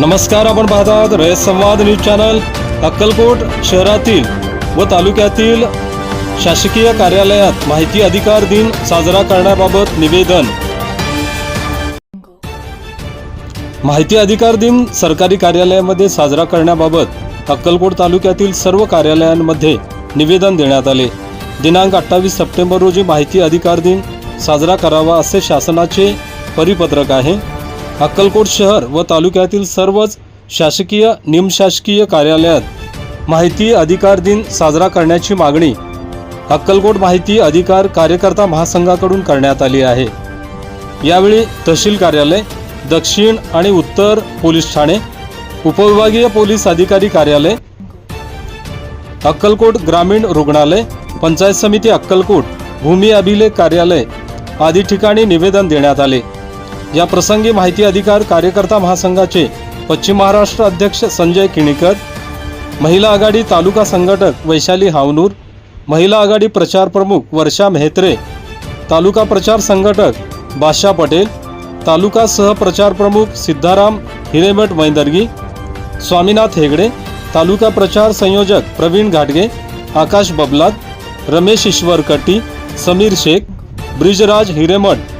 नमस्कार आपण पाहतात रयत संवाद न्यूज चॅनल अक्कलकोट शहरातील व तालुक्यातील शासकीय कार्यालयात माहिती अधिकार दिन साजरा करण्याबाबत निवेदन. माहिती अधिकार दिन सरकारी कार्यालयामध्ये साजरा करण्याबाबत अक्कलकोट तालुक्यातील सर्व कार्यालयांमध्ये निवेदन देण्यात आले. दिनांक अठ्ठावीस सप्टेंबर रोजी माहिती अधिकार दिन साजरा करावा असे शासनाचे परिपत्रक आहे. अक्कलकोट शहर व तालुक्यातील सर्वच शासकीय निमशासकीय कार्यालयात माहिती अधिकार दिन साजरा करण्याची मागणी अक्कलकोट माहिती अधिकार कार्यकर्ता महासंघाकडून करण्यात आली आहे. यावेळी तहसील कार्यालय दक्षिण आणि उत्तर पोलीस ठाणे उपविभागीय पोलीस अधिकारी कार्यालय अक्कलकोट ग्रामीण रुग्णालय पंचायत समिती अक्कलकोट भूमी अभिलेख कार्यालय आदी ठिकाणी निवेदन देण्यात आले. या प्रसंगी माहिती अधिकार कार्यकर्ता महासंघाचे पश्चिम महाराष्ट्र अध्यक्ष संजय किणीकर महिला आघाडी तालुका संघटक वैशाली हावनूर महिला आघाडी प्रचार प्रमुख वर्षा मेहत्रे तालुका प्रचार संघटक बादशाह पटेल तालुका सहप्रचार प्रमुख सिद्धाराम हिरेमठ मैंदर्गी स्वामीनाथ हेगडे तालुका प्रचार संयोजक प्रवीण घाटगे आकाश बबलात रमेश ईश्वर कट्टी समीर शेख ब्रिजराज हिरेमठ